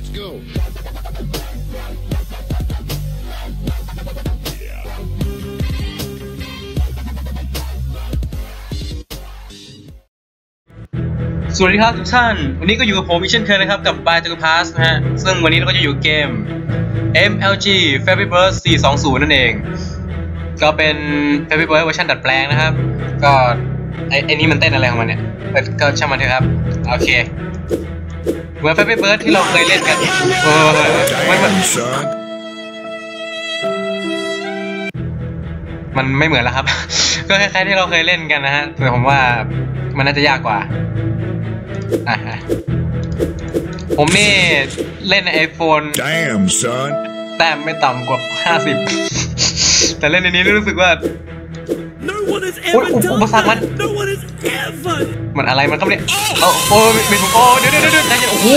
Let's go. สวัสดีครับทุกท่าน วันนี้ก็อยู่กับผมอีกเช่นเคยนะครับ กับ By t o Pass นะฮะ ซึ่งวันนี้เราก็จะอยู่เกม MLG Flappy Bird 420 นั่นเอง ก็เป็น Flappy Bird เวอร์ชันดัดแปลงนะครับ ก็ไอ้ไอ้นี่มันเต้นอะไรของมันเนี่ยเออก็ช่างมันเถอะครับ โอเค เหมือน Flappy Bird ที่เราเคยเล่นกันเออไม่ไม่ Damn, son. มันไม่เหมือนแล้วครับ ก็คล้ายๆที่เราเคยเล่นกันนะฮะแต่ผมว่ามันน่าจะยากกว่าอะฮะผมนี่เล่นใน iPhone Damn, son. แต้มไม่ต่ำกว่า 50 แต่เล่นในนี้รู้สึกว่า No one has Ủa, ever ủa, done ủa, sao that. anh- No one has ever. มันอะไรมันก็ไม่ได้โอ้โอ้มีมีผมโอ้เดี๋ยวเดี๋ยวเดี๋ยวใจเย็นโอ้โห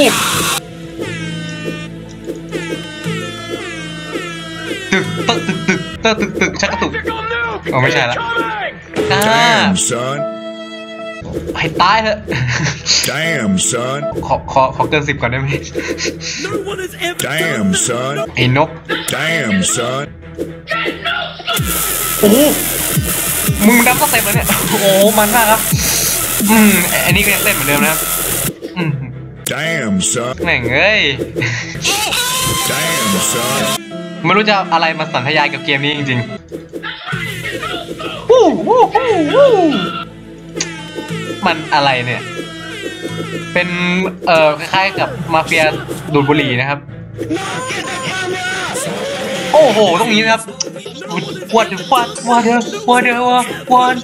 ตึกตึกตึกตึกตึกตึกตึกชักกระตุกอ๋อไม่ใช่ละอ่า Damn, son. ให้ตายเถอะ Damn, son. ขอขอขอเกินสิบก่อนได้ไหม No one has ever Damn, done that. son. ไอ้นก Damn, son. โอ้โห มึงดับสเต็ปแล้วเนี่ย โอ้โหมันมากครับ อืม อันนี้ก็ยังเล่นเหมือนเดิมนะครับ อืม Damn, son. แม่งเอ้ย Damn, son. ไม่รู้จะเอาอะไรมาสันทยายกับเกมนี้จริงๆวู้วู้วู้วู้มันอะไรเนี่ย เป็น เอ่อ คล้ายๆกับมาเฟียดูดบุหรี่นะครับ โอ้โห ตรงนี้นะครับ what the fuck what the what the what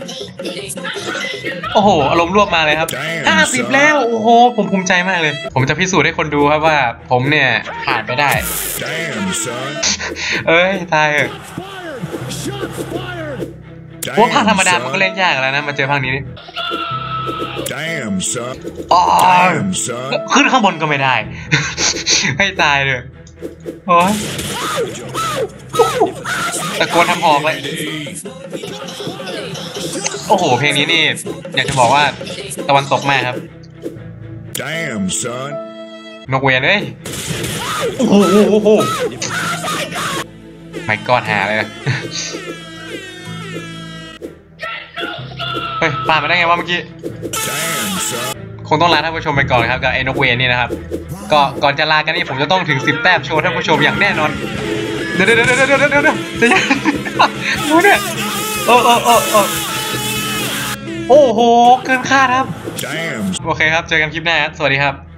โอ้โห อารมณ์รวบมาเลยครับห้าสิบแล้ว โอ้โห ผมภูมิใจมากเลย ผมจะพิสูจน์ให้คนดูครับว่า ผมเนี่ยผ่านไปได้ Damn, son. เอ้ย ตายเถอะ Damn, เพราะว่าภาคธรรมดามันก็ son. เล่นยากแล้วนะ มาเจอภาคนี้นี่ Damn, son. อ๋อ Damn, son. ขึ้นข้างบนก็ไม่ได้ ให้ตายเลย โอ้ยตะโกนทำหอกเลย โอ้โห เพลงนี้นี่ อยากจะบอกว่าตะวันตกมากครับ Damn, son. นกเวนเอ้ย โอ้โหโอ้โหไม่กอดหาเลยนะเฮ้ยผ่านมาได้ไงวะเมื่อกี้ Damn, son. คงต้องลาท่านผู้ชมไปก่อนครับกับไอ้นกเวนนี่นะครับก็ก่อนจะลากันนี่ผมจะต้องถึงสิบแต้มโชว์ท่านผู้ชมอย่างแน่นอนเดี๋ยวเดี๋ยวเดี๋ยวเดี๋ยวเดี๋ยวเดี๋ยวเดี๋ยวจะยังดูเนี่ยโอ้โอ้โอ้โอ้โอ้โหเกินคาดครับ โอเคครับ เจอกันคลิปหน้าสวัสดีครับ